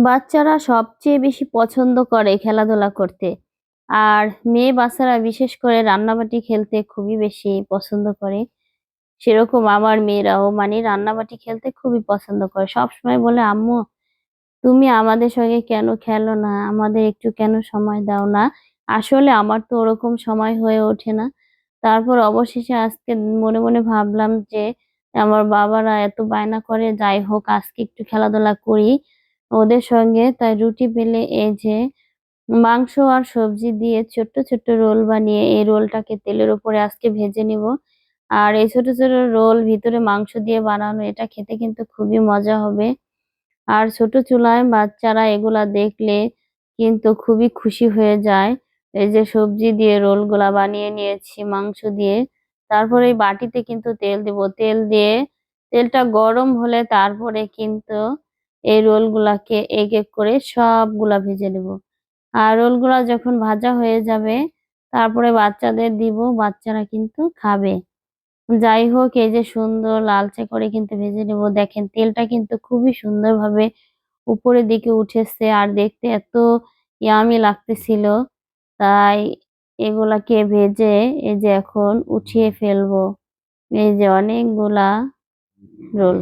বাচ্চারা সবচেয়ে বেশি পছন্দ করে খেলাধুলা করতে। আর মেয়ে বাচ্চারা বিশেষ করে রান্নাবাটি খেলতে খুবই বেশি পছন্দ করে। সেরকম আমার মেয়েরাও মানে রান্নাবাটি খেলতে খুবই পছন্দ করে। সবসময় বলে, আম্মু, তুমি আমাদের সঙ্গে কেন খেলো না? আমাদের একটু কেন সময় দাও না? আসলে আমার তো ওরকম সময় হয়ে ওঠে না। তারপর অবশেষে আজকে মনে মনে ভাবলাম যে, আমার বাবারা এত বায়না করে, যাই হোক, আজকে একটু খেলাধুলা করি। ওদের সঙ্গে তাই রুটি বেলে এই যে মাংস আর সবজি দিয়ে ছোট্ট ছোট্ট রোল বানিয়ে এই রোলটাকে তেলের উপরে আজকে ভেজে নিব। আর এই ছোট ছোট রোল ভিতরে মাংস দিয়ে বানানো, এটা খেতে কিন্তু খুবই মজা হবে। আর ছোট চুলায় বাচ্চারা এগুলা দেখলে কিন্তু খুবই খুশি হয়ে যায়। এই যে সবজি দিয়ে রোলগুলা বানিয়ে নিয়েছি, মাংস দিয়ে। তারপরে এই বাটিতে কিন্তু তেল দিব। তেল দিয়ে, তেলটা গরম হলে তারপরে কিন্তু এই রোলগুলাকে এক এক করে সবগুলা ভেজে নেব। আর রোলগুলা যখন ভাজা হয়ে যাবে, তারপরে বাচ্চাদের দিব, বাচ্চারা কিন্তু খাবে। যাই হোক, এই যে সুন্দর লালচে করে কিন্তু ভেজে নেব। দেখেন, তেলটা কিন্তু খুবই সুন্দরভাবে উপরের দিকে উঠেছে আর দেখতে এত ইয়ামি লাগতেছিল। তাই এগুলাকে ভেজে এই যে এখন উঠিয়ে ফেলব। এই যে অনেকগুলা রোল।